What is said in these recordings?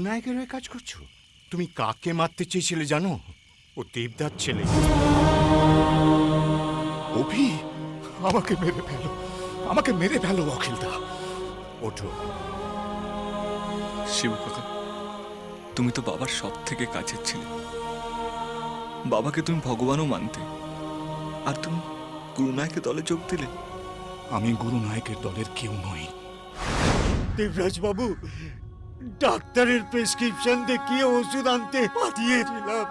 নায়কের হয়ে কাজ করছ? তুমি কাকে মারতে চেয়েছিলে জানো? ও দেবদার ছেলে। অভি আমাকে মেরে ফেলো। আমাকে মেরে ফেলো অখিলদা। ওঠো। শিব কথা তুমি তো বাবার সব থেকে কাছের ছিলে। বাবাকে তুমি ভগবানও মানতে। আর তুমি গুরুনায়কে দলে যোগ দিলে? আমি গুরু নায়কের দলের কেউ নই। দেবরাজ বাবু, ডাক্তারের প্রেসক্রিপশন দেখিয়ে ওষুধ আনতে পাঠিয়েছিলাম।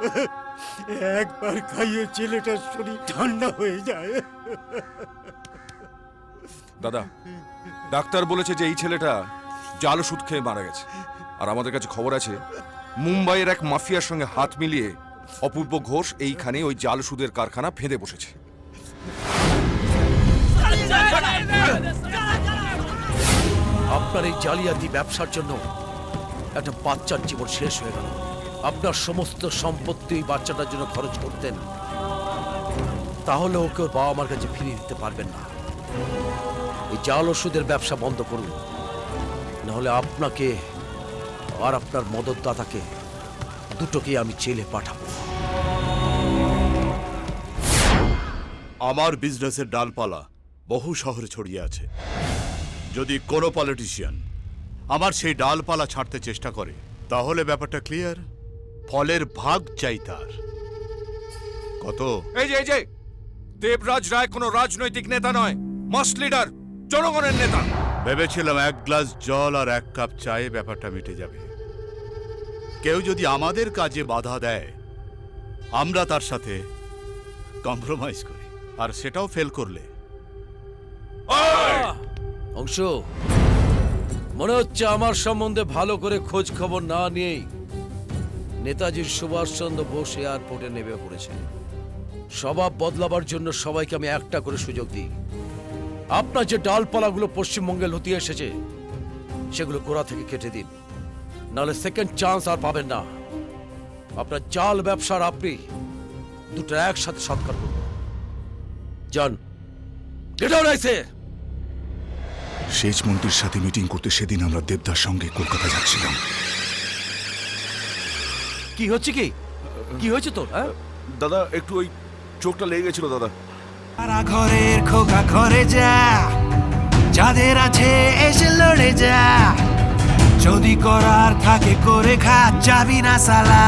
একবার খাইয়ে ছেলেটার শরীর ঠান্ডা হয়ে যায়। দাদা, ডাক্তার বলেছে যে এই ছেলেটা জাল ওষুধ খেয়ে মারা গেছে। আর আমাদের কাছে খবর আছে, মুম্বাইয়ের এক মাফিয়ার সঙ্গে হাত মিলিয়ে অপূর্ব ঘোষ এইখানে ওই জাল ওষুধের কারখানা ফেঁদে বসেছে। আপনার এই জালিয়াতি ব্যবসার জন্য একটা বাচ্চার জীবন শেষ হয়ে গেল। আপনার সমস্ত সম্পত্তি ওই বাচ্চাটার জন্য খরচ করতেন। তাহলে ওকে ওর বাবা মার কাছে ফিরিয়ে দিতে পারবেন না। এই জাল ওষুধের ব্যবসা বন্ধ করুন। নাহলে আপনাকে আর আপনার মদতদাতাকে দুটোকেই আমি জেলে পাঠাবো। আমার বিজনেসের ডালপালা বহু শহরে ছড়িয়ে আছে। যদি কোনো পলিটিশিয়ান আমার সেই ডালপালা ছাড়তে চেষ্টা করে তাহলে ব্যাপারটা ক্লিয়ার ফলের ভাগ চাই তার। কত? এই যে এই যে! দেবরাজ রায় কোনো রাজনৈতিক নেতা নয় মাস লিডার জনগণের নেতা। ভেবেছিলাম এক গ্লাস জল আর এক কাপ চায়ে ব্যাপারটা মিটে যাবে। কেউ যদি আমাদের কাজে বাধা দেয় আমরা তার সাথে কম্প্রোমাইজ করি আর সেটাও ফেল করলে। অংশ। মনে হচ্ছে আমার সম্বন্ধে ভালো করে খোঁজ খবর না নিয়েই নেতাজির সুভাষচন্দ্র বোস এয়ারপোর্টে নেমে পড়েছে। স্বভাব বদলাবার জন্য সবাইকে আমি একটা করে সুযোগ দিই। আপনার যে ডালপালাগুলো পশ্চিমবঙ্গে লতিয়ে এসেছে, সেগুলো গোড়া থেকে কেটে দিন। নাহলে সেকেন্ড চান্স আর পাবেন না। আপনার চাল ব্যবসার আপনি দুটো একসাথে সৎকার করুন। যান গেট আউট সেচ মন্ত্রীর সাথে মিটিং করতে সেদিন আমরা দেবদার সঙ্গে কলকাতা যাচ্ছিলাম। কি হচ্ছে কি? কি হয়েছে তোর হ্যাঁ? দাদা একটু ওই চোখটা লেগে গেছিল দাদা। সারা ঘরের খোকা ঘরে যা যাদের আছে এসে লড়ে যা। যদি করার থাকে করে খা যাবি না সালা।